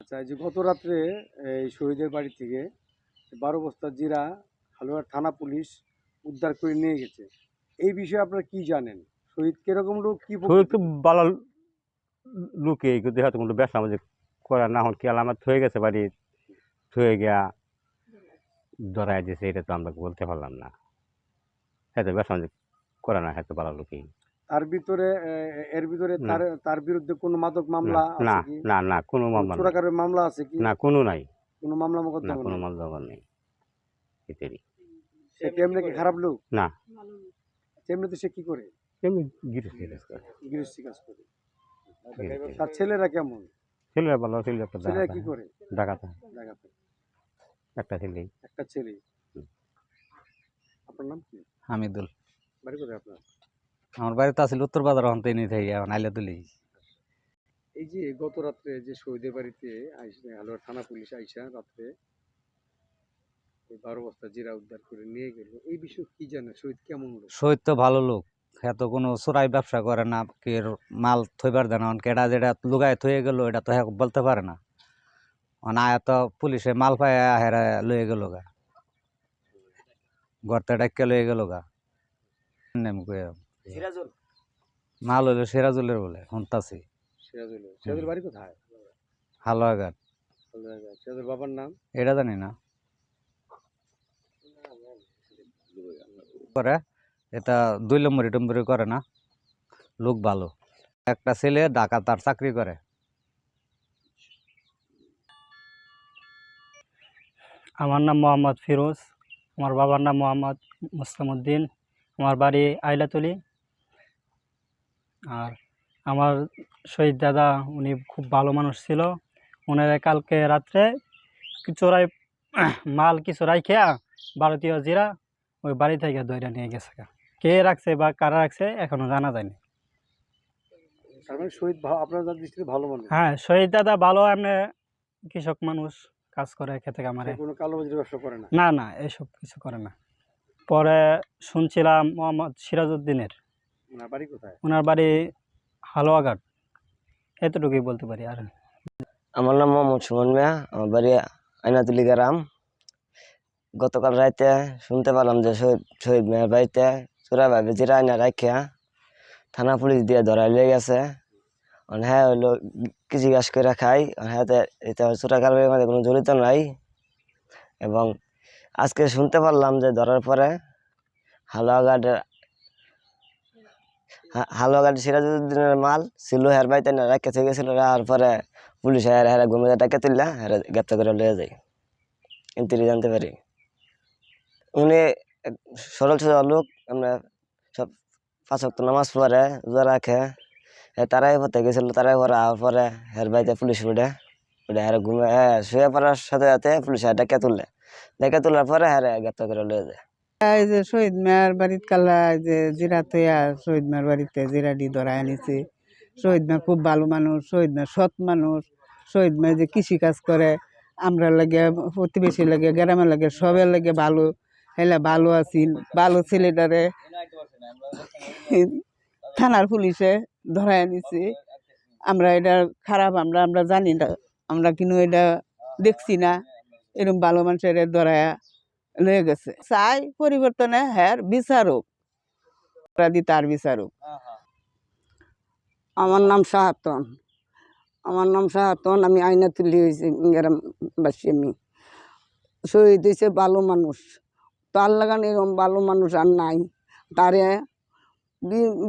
আচ্ছা এই যে গত রাত্রে, এই শহীদের বাড়ি থেকে বারো বস্তা জিরা হালুয়ার থানা পুলিশ উদ্ধার করে নিয়ে গেছে। এই বিষয়ে আপনারা কি জানেন? শহীদ কীরকম লোক, কি তো বালা লুকে হয়তো কোনো ব্যবসা আমাদের করা না হন কি আমার থয়ে গেছে বাড়ি? থয়ে গিয়া ধরাই দিয়েছে, এটা তো আমরা বলতে পারলাম না। হয়তো ব্যবসা আমাদের করা না হয়তো বালা লুকি তার ভিতরে এর ভিতরে তার তার বিরুদ্ধে কোনো মাদক মামলা না না না কোনো মামলা। চোরাকারের মামলা আছে কি? না কোনো নাই। কোনো মামলা না মোকদ্দমা কোনো মামলা নেই। এটারই সে কেমনে কি খারাপ লোক? না। তেমনিতে সে কি করে? এমনি গিরে ছেলে গৃহস্থী কাজ করে। তার ছেলেরা কেমন? ছেলেরা ভালো ছেলে একটা ছেলেরা কি করে? ডাকাত। দেখাতে একটা ছেলে। একটা ছেলে। আপনার নাম কি? হামিদুল। বাড়ি কোথায় আপনার? আমার বাড়িতে আছিল উত্তর বাজার হন্তে নিয়ে থাকি এখন আইলে তুলি। এই যে গত রাত্রে যে শহীদের বাড়িতে হালুয়া থানা পুলিশ আইসা রাত্রে বারো বস্তা জিরা উদ্ধার করে নিয়ে গেল। এই বিষয়ে কি জানে? শহীদ কেমন শহীদ তো ভালো লোক। এত কোনো চোরাই ব্যবসা করে না কে মাল থইবার দেয় না। কেডা যেটা লুগায় থয়ে গেল এটা তো হ্যাঁ বলতে পারে না। অন আয়া তো পুলিশে মাল পায় হেরা লয়ে গেল গা। গর্তে ডাক্কে লয়ে গেল গা। নেম কইয়া। মাল হইল সিরাজুলের বলে হন্তাছি সিরাজুল। সিরাজুল বাড়ি কোথায়? হালুয়াঘাট। হালুয়াঘাট। সিরাজুল বাবার নাম? এটা জানি না। করে এটা দুই নম্বরি টম্বরি করে না। লোক ভালো। একটা ছেলে ঢাকা তার চাকরি করে। আমার নাম মোহাম্মদ ফিরোজ। আমার বাবার নাম মোহাম্মদ মুসলামউদ্দিন আমার বাড়ি আইলাতলি। আর আমার শহীদ দাদা উনি খুব ভালো মানুষ ছিল। ওনারা কালকে রাত্রে চোরাই মাল কিছু রাইখিয়া ভারতীয় জিরা ওই বাড়ি থেকে দইরা নিয়ে গেছে। কে রাখছে বা কারা রাখছে এখনও জানা যায়নি। মানে হ্যাঁ শহীদ দাদা ভালো এমনি কৃষক মানুষ কাজ করে খেতে কামারে সে কোনো কালো ব্যবসা করে না? না না এসব কিছু করে না। পরে শুনছিলাম মোহাম্মদ সিরাজউদ্দিনের। ওনার বাড়ি কোথায়? ওনার বাড়ি হালুয়াঘাট। এতটুকুই বলতে পারি আর। আমার নাম মোহাম্মদ সুমন মিয়া আমার বাড়ি আইনাতুলি গ্রাম গতকাল রাতে শুনতে পেলাম যে শহীদ শহীদ মিয়ার বাড়িতে চোরাভাবে জিরা আইনা রাখিয়া থানা পুলিশ দিয়ে ধরাই লিয়ে গেছে। হ্যাঁ হইল কৃষি কাজ করে খাই। হ্যাঁ এটা চোরা কারবারের মধ্যে কোনো জড়িত নাই। এবং আজকে শুনতে পারলাম যে ধরার পরে হালুয়াঘাটের হা- হালুয়াঘাট সিরাজউদ্দিনের মাল, ছিল হের বাড়িতে না, রেখে থেকে গেছিল, আর পরে পুলিশ হের হেরা ঘুমে টাকা তুললা হেরা গ্রেপ্তার করে লয়ে যায়। কিন্তু জানতে পারি। উনি সরল সরল লোক, আমরা সব পাঁচ নামাজ পড়ে, রোজা রাখে তারাই পড়তে গেছিল, তারাই পরে আর পরে হের বাড়িতে পুলিশ উঠে উঠে হেরা ঘুমে হ্যাঁ শুয়ে পড়ার সাথে সাথে পুলিশ হের ডেকে তুললে। ডেকে তোলার পরে হেরে গ্রেপ্তার করে লয়ে যায়। এই যে শহীদ মেয়ার বাড়িত কালা যে জিরা তৈয়া শহীদ মেয়ার বাড়িতে জিরাডি ধরায় আনিছে। শহীদ মেয়া খুব ভালো মানুষ, শহীদ মেয়া সৎ মানুষ, শহীদ মেয়া যে কৃষি কাজ করে আমরা লাগে প্রতিবেশী লাগে, গ্রামের লাগে, সবের লাগে ভালো। হেলা ভালো আছিল ভালো ছেলেটারে থানার পুলিশে ধরায় আনিছে। আমরা এটা খারাপ, আমরা আমরা জানি না, আমরা কিন্তু এটা দেখছি না। এরকম ভালো মানুষের ধরায়া লয়ে গেছে। চাই পরিবর্তনে হ্যাঁ বিচারক। অপরাধী তার বিচারক। আমার নাম সাহাতন আমার নাম সাহাতন আমি আইনা তুলি হয়েছি গ্রামবাসী আমি। শহীদ হয়েছে ভালো মানুষ। তার লাগান এরকম ভালো মানুষ আর নাই। তারে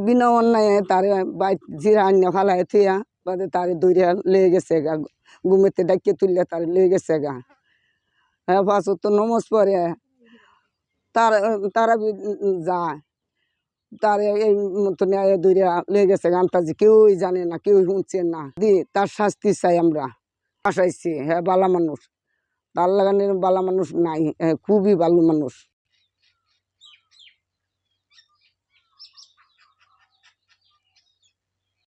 বিনা অন্যায় তারে বাই জিরা আন্য ফালায় থিয়া বাদে তারে দৌড়ে লেগে গেছে গা। ঘুমেতে ডাকিয়ে তুললে তারে লেগে গেছে গা। হ্যাঁ পাঁচ তো নমজ পড়ে। তার, তারা যায়। তার এই মতন দূরে লেগে গেছে গানটাজি কেউই জানে না কেউ শুনছে না। দি, তার শাস্তি চাই আমরা। আসাইছি হ্যাঁ বালা মানুষ। তার লাগানের বালা মানুষ নাই হ্যাঁ খুবই ভালো মানুষ।